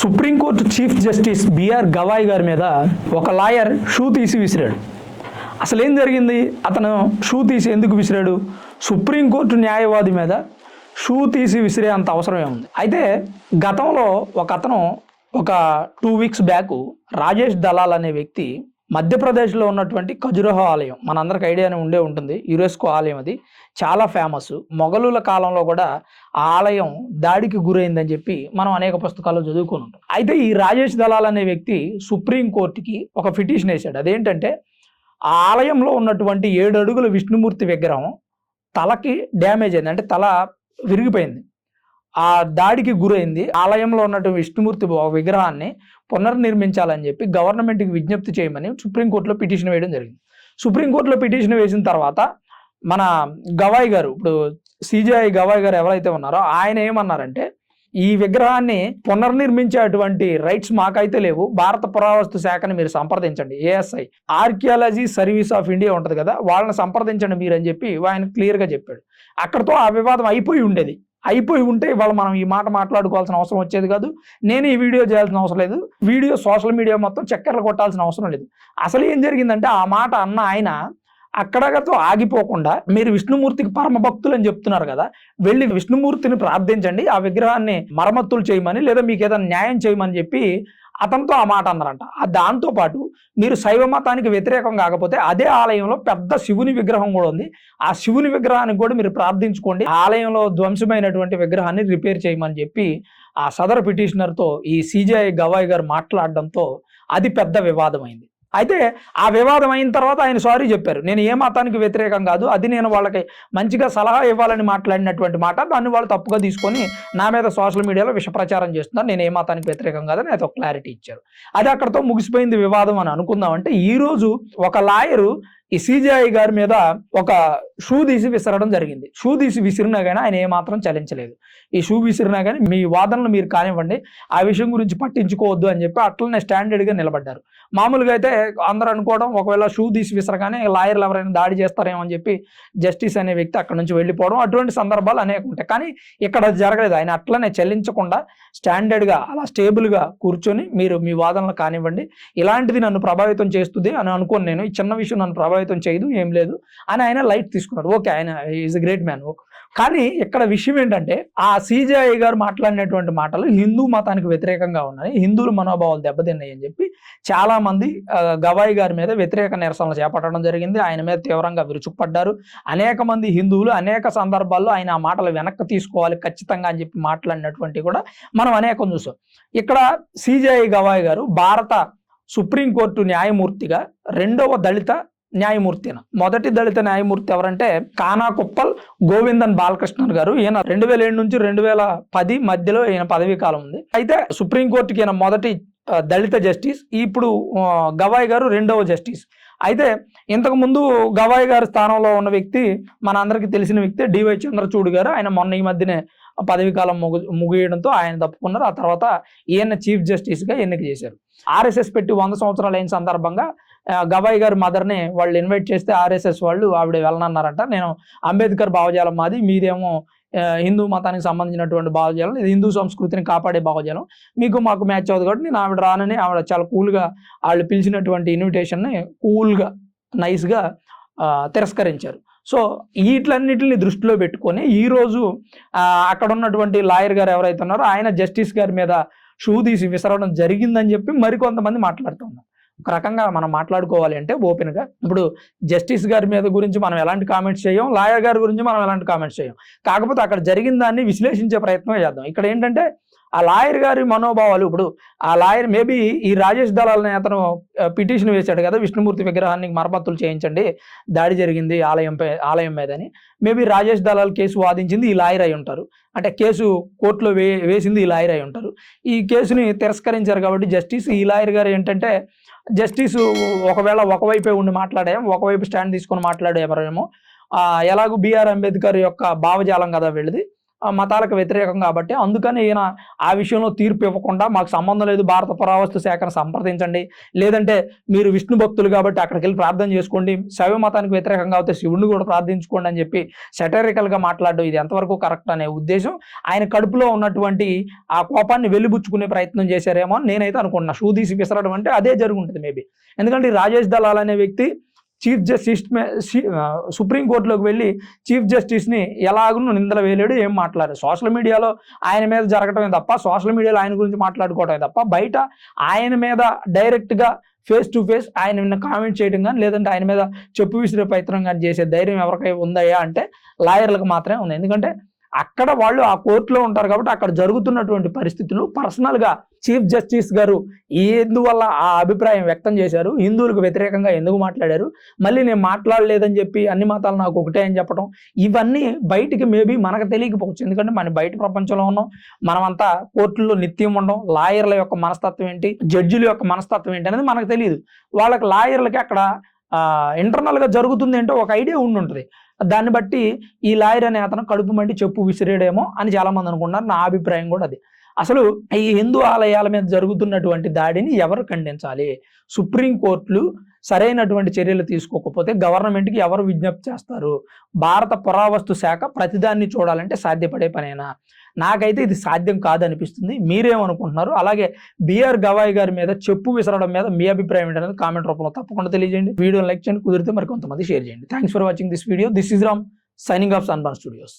Supreme court chief justice BR Gavai గారి మీద ఒక లాయర్ షూ తీసి విసిరాడు. అసలు ఏం జరిగింది? అతను షూ తీసి ఎందుకు విసిరాడు? సుప్రీంకోర్టు న్యాయవాది మీద షూ తీసి విసిరే అంత అవసరం ఏముంది అయితే గతంలో ఒక అతను ఒక two weeks back Rajesh Dalal అనే వ్యక్తి మధ్యప్రదేశ్లో ఉన్నటువంటి ఖజురహో ఆలయం మనందరికి ఐడియానే ఉండే ఉంటుంది. యునెస్కో ఆలయం అది. చాలా ఫేమస్. మొఘలుల కాలంలో కూడా ఆ ఆలయం దాడికి గురైందని చెప్పి మనం అనేక పుస్తకాల్లో చదువుకుని ఉంటాం అయితే ఈ రాజేష్ దళాల్ అనే వ్యక్తి సుప్రీం కోర్టుకి ఒక పిటిషన్ వేశాడు. అదేంటంటే ఆ ఆలయంలో ఉన్నటువంటి ఏడు అడుగుల విష్ణుమూర్తి విగ్రహం తలకి డ్యామేజ్ అయింది. అంటే తల విరిగిపోయింది. ఆ దాడికి గురైంది. ఆలయంలో ఉన్నటువంటి విష్ణుమూర్తి విగ్రహాన్ని పునర్నిర్మించాలని చెప్పి గవర్నమెంట్కి విజ్ఞప్తి చేయమని సుప్రీంకోర్టులో పిటిషన్ వేయడం జరిగింది. సుప్రీంకోర్టులో పిటిషన్ వేసిన తర్వాత మన గవాయ్ గారు ఇప్పుడు సిజిఐ గవాయ్ గారు ఎవరైతే ఉన్నారో ఆయన ఏమన్నారంటే ఈ విగ్రహాన్ని పునర్నిర్మించేటువంటి రైట్స్ మాకైతే లేవు భారత పురావస్తు శాఖని మీరు సంప్రదించండి ASI. Archaeology service of India ఉంటుంది కదా వాళ్ళని సంప్రదించండి మీరు అని చెప్పి ఆయన క్లియర్గా చెప్పాడు. అక్కడతో ఆ వివాదం అయిపోయి ఉండేది. అయిపోయి ఉంటే ఇవాళ మనం ఈ మాట మాట్లాడుకోవాల్సిన అవసరం వచ్చేది కాదు. నేను ఈ వీడియో చేయాల్సిన అవసరం లేదు. వీడియో సోషల్ మీడియా మొత్తం చక్కెర కొట్టాల్సిన అవసరం లేదు. అసలు ఏం జరిగిందంటే ఆ మాట అన్న ఆయన అక్కడతో ఆగిపోకుండా మీరు విష్ణుమూర్తికి పరమ భక్తులు అని చెప్తున్నారు కదా వెళ్ళి విష్ణుమూర్తిని ప్రార్థించండి ఆ విగ్రహాన్ని మరమ్మతులు చేయమని లేదా మీకు ఏదైనా న్యాయం చేయమని చెప్పి అతనితో ఆ మాట అన్నారంట. దాంతో పాటు మీరు శైవ మతానికి వ్యతిరేకం కాకపోతే అదే ఆలయంలో పెద్ద శివుని విగ్రహం కూడా ఉంది. ఆ శివుని విగ్రహానికి కూడా మీరు ప్రార్థించుకోండి. ఆలయంలో ధ్వంసమైనటువంటి విగ్రహాన్ని రిపేర్ చేయమని చెప్పి ఆ సదర్ పిటిషనర్తో ఈ సిజిఐ గవాయ్ గారు మాట్లాడడంతో అది పెద్ద వివాదమైంది. అయితే ఆ వివాదం అయిన తర్వాత ఆయన సారీ చెప్పారు. నేను ఏ మతానికి వ్యతిరేకం కాదు అది నేను వాళ్ళకి మంచిగా సలహా ఇవ్వాలని మాట్లాడినటువంటి మాట దాన్ని వాళ్ళు తప్పుగా తీసుకొని నా మీద సోషల్ మీడియాలో విష ప్రచారం చేస్తున్నారు. నేను ఏ మతానికి వ్యతిరేకం కాదని అది ఒక క్లారిటీ ఇచ్చారు. అది అక్కడతో ముగిసిపోయింది వివాదం అని అనుకుందాం అంటే ఈరోజు ఒక లాయరు ఈ సిజిఐ గారి మీద ఒక షూ తీసి విసరడం జరిగింది. షూ తీసి విసిరినా కానీ ఆయన ఏమాత్రం చలించలేదు. ఈ షూ విసిరినా కానీ మీ వాదనలు మీరు కానివ్వండి ఆ విషయం గురించి పట్టించుకోవద్దు అని చెప్పి అట్లనే స్టాండర్డ్గా నిలబడ్డారు. మామూలుగా అయితే అందరూ అనుకోవడం ఒకవేళ షూ తీసి విసరగానే లాయర్లు ఎవరైనా దాడి చేస్తారేమో అని చెప్పి జస్టిస్ అనే వ్యక్తి అక్కడ నుంచి వెళ్ళిపోవడం అటువంటి సందర్భాలు అనేక ఉంటాయి. కానీ ఇక్కడ జరగలేదు. ఆయన అట్లనే చెల్లించకుండా స్టాండర్డ్గా అలా స్టేబుల్గా కూర్చొని మీరు మీ వాదనలు కానివ్వండి ఇలాంటిది నన్ను ప్రభావితం చేస్తుంది అని అనుకోను నేను. ఈ చిన్న విషయం నన్ను ప్రభావితం చేయదు ఏం లేదు అని ఆయన లైట్ తీసుకున్నాడు. ఓకే ఆయన ఈజ్ గ్రేట్ మ్యాన్ కానీ ఇక్కడ విషయం ఏంటంటే ఆ సిజిఐ గారు మాట్లాడినటువంటి మాటలు హిందూ మతానికి వ్యతిరేకంగా ఉన్నాయి. హిందువుల మనోభావాలు దెబ్బతిన్నాయి అని చెప్పి చాలా మంది గవాయి గారి మీద వ్యతిరేక నిరసనలు చేపట్టడం జరిగింది. ఆయన మీద తీవ్రంగా విరుచుకుపడ్డారు. అనేక మంది హిందువులు అనేక సందర్భాల్లో ఆయన ఆ మాటలు వెనక్కి తీసుకోవాలి ఖచ్చితంగా అని చెప్పి మాట్లాడినటువంటి కూడా మనం అనేకం చూసాం. ఇక్కడ సిజిఐ గవాయి గారు భారత సుప్రీంకోర్టు న్యాయమూర్తిగా రెండవ దళిత న్యాయమూర్తి మొదటి దళిత న్యాయమూర్తి ఎవరంటే కానా కుప్పల్ గోవిందన్ బాలకృష్ణన్ గారు. ఈయన రెండు వేల ఏడు నుంచి రెండు వేల పది మధ్యలో ఈయన పదవీ కాలం ఉంది. అయితే సుప్రీంకోర్టుకి ఈయన మొదటి దళిత జస్టిస్. ఇప్పుడు గవాయ్ గారు రెండవ జస్టిస్. అయితే ఇంతకుముందు గవాయ్ గారి స్థానంలో ఉన్న వ్యక్తి మన అందరికీ తెలిసిన వ్యక్తి డివై చంద్రచూడ్ గారు. ఆయన మొన్న ఈ మధ్యనే పదవీకాలం ముగు ముగియడంతో ఆయన తప్పుకున్నారు. ఆ తర్వాత ఈయన చీఫ్ జస్టిస్గా ఎన్నిక చేశారు. ఆర్ఎస్ఎస్ పెట్టి వంద సంవత్సరాలు అయిన సందర్భంగా గవాయ్ గారి మదర్ని వాళ్ళు ఇన్వైట్ చేస్తే ఆర్ఎస్ఎస్ వాళ్ళు ఆవిడ వెళ్ళనన్నారంట. నేను అంబేద్కర్ భావజాలం మాది మీదేమో హిందూ మతానికి సంబంధించినటువంటి భావజాలం ఇది హిందూ సంస్కృతిని కాపాడే భావజాలం. మీకు మాకు మ్యాచ్ అవుతుంది కాబట్టి నేను ఆవిడ రానని ఆవిడ చాలా కూల్గా వాళ్ళు పిలిచినటువంటి ఇన్విటేషన్ని కూల్గా నైస్గా తిరస్కరించారు. సో వీటిలన్నిటిని దృష్టిలో పెట్టుకొని ఈరోజు అక్కడ ఉన్నటువంటి లాయర్ గారు ఎవరైతే ఉన్నారో ఆయన జస్టిస్ గారి మీద షూ తీసి విసరడం జరిగిందని చెప్పి మరికొంతమంది మాట్లాడుతున్నారు ఒక రకంగా మనం మాట్లాడుకోవాలి అంటే ఓపెన్గా ఇప్పుడు జస్టిస్ గారి మీద గురించి మనం ఎలాంటి కామెంట్స్ చేయం లాయర్ గారి గురించి మనం ఎలాంటి కామెంట్స్ చేయం? కాకపోతే అక్కడ జరిగిన దాన్ని విశ్లేషించే ప్రయత్నం చేద్దాం. ఇక్కడ ఏంటంటే ఆ లాయర్ గారి మనోభావాలు ఇప్పుడు ఆ లాయర్ మేబీ ఈ రాజేష్ దళాలని అతను పిటిషన్ వేశాడు కదా విష్ణుమూర్తి విగ్రహాన్ని మరమ్మతులు చేయించండి దాడి జరిగింది ఆలయంపై ఆలయం మీదని. మేబీ రాజేష్ దళాలు కేసు వాదించింది ఈ లాయర్ అయి ఉంటారు. అంటే కేసు కోర్టులో వే వేసింది ఈ లాయర్ అయి ఉంటారు. ఈ కేసుని తిరస్కరించారు కాబట్టి జస్టిస్ ఈ లాయర్ గారు ఏంటంటే జస్టిస్ ఒకవేళ ఒకవైపే ఉండి మాట్లాడాం ఒకవైపు స్టాండ్ తీసుకొని మాట్లాడేమో ఎలాగో బీఆర్ అంబేద్కర్ యొక్క భావజాలం కదా వెళ్ళింది. మతాలకు వ్యతిరేకం కాబట్టి అందుకని ఈయన ఆ విషయంలో తీర్పు ఇవ్వకుండా మాకు సంబంధం లేదు భారత పురావస్తు శాఖను సంప్రదించండి. లేదంటే మీరు విష్ణు భక్తులు కాబట్టి అక్కడికి వెళ్ళి ప్రార్థన చేసుకోండి. శైవ మతానికి వ్యతిరేకంగా అయితే శివుడిని కూడా ప్రార్థించుకోండి అని చెప్పి సెటరికల్గా మాట్లాడడం ఇది ఎంతవరకు కరెక్ట్ అనే ఉద్దేశం. ఆయన కడుపులో ఉన్నటువంటి ఆ కోపాన్ని వెలిబుచ్చుకునే ప్రయత్నం చేశారేమో నేనైతే అనుకుంటున్నా. షూ తీసి విసరడం అంటే అదే జరుగుంటుంది మేబీ ఎందుకంటే రాజేష్ దళాల్ అనే వ్యక్తి చీఫ్ జస్టిస్ సుప్రీంకోర్టులోకి వెళ్ళి చీఫ్ జస్టిస్ని ఎలాగూ నిందలు వేయలేడు ఏం మాట్లాడారు. సోషల్ మీడియాలో ఆయన మీద జరగటమే తప్ప సోషల్ మీడియాలో ఆయన గురించి మాట్లాడుకోవటమే తప్ప బయట ఆయన మీద డైరెక్ట్గా ఫేస్ టు ఫేస్ ఆయన నిన్న కామెంట్ చేయడం కానీ లేదంటే ఆయన మీద చెప్పు విసిరే ప్రయత్నం కానీ చేసే ధైర్యం ఎవరికై ఉందయ్యా అంటే లాయర్లకు మాత్రమే ఉంది. ఎందుకంటే అక్కడ వాళ్ళు ఆ కోర్టులో ఉంటారు కాబట్టి అక్కడ జరుగుతున్నటువంటి పరిస్థితులు పర్సనల్గా చీఫ్ జస్టిస్ గారు ఎందువల్ల ఆ అభిప్రాయం వ్యక్తం చేశారు? హిందువులకు వ్యతిరేకంగా ఎందుకు మాట్లాడారు? మళ్ళీ నేను మాట్లాడలేదని చెప్పి అన్ని మతాలు నాకు ఒకటే అని చెప్పడం ఇవన్నీ బయటికి మేబీ మనకు తెలియకపోవచ్చు. ఎందుకంటే మన బయట ప్రపంచంలో ఉన్నాం మనమంతా కోర్టుల్లో నిత్యం ఉండడం లాయర్ల యొక్క మనస్తత్వం ఏంటి జడ్జిల యొక్క మనస్తత్వం ఏంటి అనేది మనకు తెలియదు. వాళ్ళకి లాయర్లకి అక్కడ ఇంటర్నల్గా జరుగుతుంది ఏంటో ఒక ఐడియా ఉండి ఉంటుంది దాన్ని బట్టి ఈ లాయర్ అనే అతను కడుపు మండి చెప్పు విసిరేడేమో అని చాలా మంది అనుకుంటున్నారు. నా అభిప్రాయం కూడా అది. అసలు ఈ హిందూ ఆలయాల మీద జరుగుతున్నటువంటి దాడిని ఎవరు ఖండించాలి? సుప్రీంకోర్టులు సరైనటువంటి చర్యలు తీసుకోకపోతే గవర్నమెంట్కి ఎవరు విజ్ఞప్తి చేస్తారు? భారత పురావస్తు శాఖ ప్రతిదాన్ని చూడాలంటే సాధ్యపడే పనేనా? నాకైతే ఇది సాధ్యం కాదనిపిస్తుంది. మీరేమనుకుంటున్నారు? అలాగే బిఆర్ గవాయ్ గారి మీద చెప్పు విసరడం మీద మీ అభిప్రాయం ఏంటనేది కామెంట్ రూపంలో తప్పకుండా తెలియజేయండి. వీడియోని లైక్ చేయండి కుదిరితే మరి కొంతమంది షేర్ చేయండి. Thanks for watching this video this is Ram signing off Sunburn studios